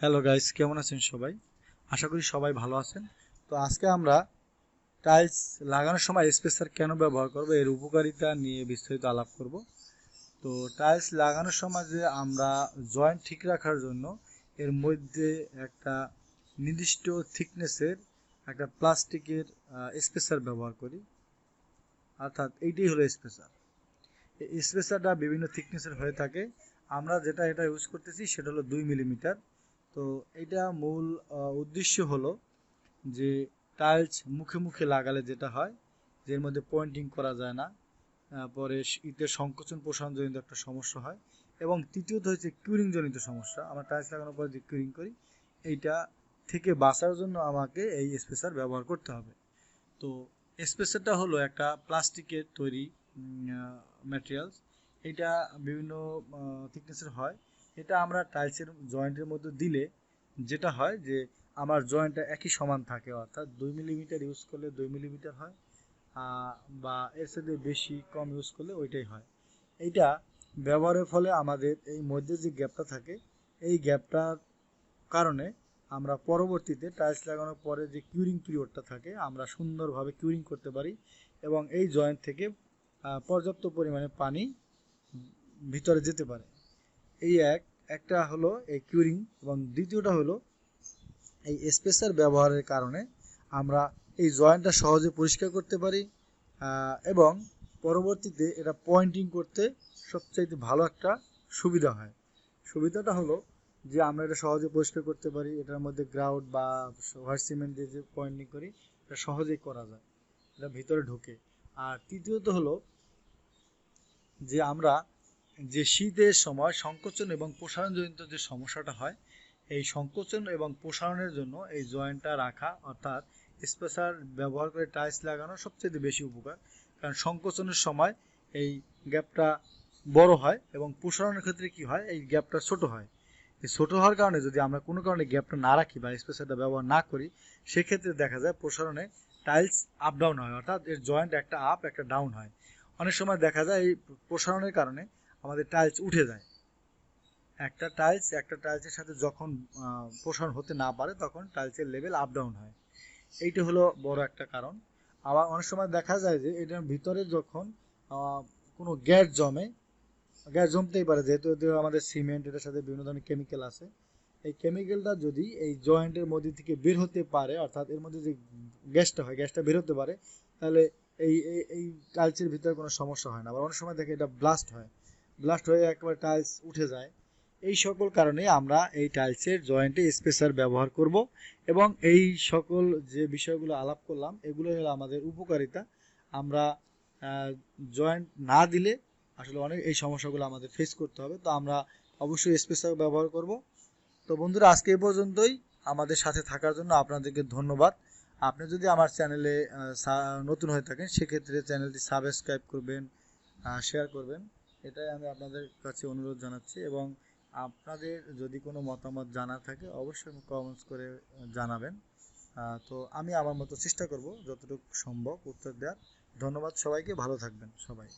Hello guys কেমন আছেন সবাই? আশা করি সবাই ভালো আছেন। তো আজকে আমরা টাইলস লাগানোর সময় স্পেসার কেন ব্যবহার করব, এর উপকারিতা নিয়ে বিস্তারিত আলাপ করব। তো টাইলস লাগানোর সময় যে আমরা জয়েন্ট ঠিক রাখার জন্য এর মধ্যে একটা নির্দিষ্ট থিকনেসের একটা প্লাস্টিকের স্পেসার ব্যবহার করি। অর্থাৎ এইটাই হলো স্পেসার এই স্পেসারটা বিভিন্ন থিকনেসের হয়ে থাকে। আমরা যেটা এটা ইউজ করতেছি সেটা হলো দুই মিলিমিটার তো এটা মূল উদ্দেশ্য হলো যে টাইলস মুখে মুখে লাগালে যেটা হয়, যে এর মধ্যে পয়েন্টিং করা যায় না পরে ইটের সংকোচন প্রসারণজনিত একটা সমস্যা হয় এবং তৃতীয়ত হচ্ছে কিউরিং জনিত সমস্যা। আমরা টাইলস লাগানোর পরে যে কিউরিং করি, এইটা থেকে বাঁচার জন্য আমাকে এই স্পেসার ব্যবহার করতে হবে। তো স্পেসারটা হলো একটা প্লাস্টিকের তৈরি ম্যাটেরিয়ালস এটা বিভিন্ন থিকনেসের হয়। এটা আমরা টাইলসের জয়েন্টের মধ্যে দিলে যেটা হয় যে আমার জয়েন্টটা একই সমান থাকে, অর্থাৎ দুই মিলিমিটার ইউজ করলে দুই মিলিমিটার হয় বা এর সাথে বেশি কম ইউজ করলে ওইটাই হয়। এইটা ব্যবহারের ফলে আমাদের এই মধ্যে যে গ্যাপটা থাকে, এই গ্যাপটার কারণে আমরা পরবর্তীতে টাইলস লাগানোর পরে যে কিউরিং পিরিয়ডটা থাকে, আমরা সুন্দরভাবে কিউরিং করতে পারি এবং এই জয়েন্ট থেকে পর্যাপ্ত পরিমাণে পানি ভিতরে যেতে পারে। এই এক, একটা হলো এই কিউরিং এবং দ্বিতীয়টা হলো এই স্পেসার ব্যবহারের কারণে আমরা এই জয়েন্টটা সহজে পরিষ্কার করতে পারি এবং পরবর্তীতে এটা পয়েন্টিং করতে সবচাইতে ভালো একটা সুবিধা হয়। সুবিধাটা হলো যে আমরা এটা সহজে পরিষ্কার করতে পারি, এটার মধ্যে গ্রাউট বা হোয়াইট সিমেন্ট দিয়ে যে পয়েন্টিং করি, এটা সহজেই করা যায়, এটা ভিতরে ঢোকে। আর তৃতীয়ত হলো যে আমরা যে শীতের সময় সংকোচন এবং প্রসারণজনিত যে সমস্যাটা হয়, এই সংকোচন এবং প্রসারণের জন্য এই জয়েন্টটা রাখা অর্থাৎ স্পেসার ব্যবহার করে টাইলস লাগানো সবচেয়ে বেশি উপকার। কারণ সংকোচনের সময় এই গ্যাপটা বড় হয় এবং প্রসারণের ক্ষেত্রে কি হয়, এই গ্যাপটা ছোট হয়। এই ছোট হওয়ার কারণে যদি আমরা কোনো কারণে গ্যাপটা না রাখি বা স্পেসারটা ব্যবহার না করি, সেক্ষেত্রে দেখা যায় প্রসারণে টাইলস আপ ডাউন হয়, অর্থাৎ এর জয়েন্ট একটা আপ, একটা ডাউন হয়। অনেক সময় দেখা যায় এই প্রসারণের কারণে আমাদের টাইলস উঠে যায়। একটা টাইলস একটা টাইলসের সাথে যখন প্রসারণ হতে না পারে, তখন টাইলসের লেভেল আপ ডাউন হয়। এইটা হলো বড় একটা কারণ। আবার অনেক সময় দেখা যায় যে, এটার ভিতরে যখন কোনো গ্যাস জমে গ্যাস জমতেই পারে। যেহেতু আমাদের সিমেন্ট এটার সাথে বিভিন্ন ধরনের কেমিক্যাল আছে। এই কেমিক্যালটা যদি এই জয়েন্টের মধ্যে থেকে বের হতে পারে, অর্থাৎ এর মধ্যে যে গ্যাসটা হয় গ্যাসটা বের হতে পারে, তাহলে এই এই টাইলসের ভিতরে কোনো সমস্যা হয় না। আবার অনেক সময় দেখে এটা ব্লাস্ট হয়। ব্লাস্ট হয়ে একবার টাইলস উঠে যায়। এই সকল কারণে আমরা এই টাইলসের জয়েন্টে স্পেসার ব্যবহার করব এবং এই সকল যে বিষয়গুলো আলাপ করলাম, এগুলো হলো আমাদের উপকারিতা। আমরা জয়েন্ট না দিলে আসলে অনেক এই সমস্যাগুলো আমাদের ফেস করতে হবে। তো আমরা অবশ্যই স্পেসার ব্যবহার করব। তো বন্ধুরা, আজকে এই পর্যন্তই। আমাদের সাথে থাকার জন্য আপনাদেরকে ধন্যবাদ। আপনি যদি আমার চ্যানেলে নতুন হয়ে থাকেন, সেক্ষেত্রে চ্যানেলটি সাবস্ক্রাইব করবেন শেয়ার করবেন। এটাই আমি আপনাদের কাছে অনুরোধ জানাচ্ছি এবং আপনাদের যদি কোনো মতামত জানা থাকে অবশ্যই কমেন্টস করে জানাবেন। তো আমি আমার মতো চেষ্টা করব যতটুকু সম্ভব উত্তর দেওয়ার। ধন্যবাদ সবাইকে, ভালো থাকবেন সবাই।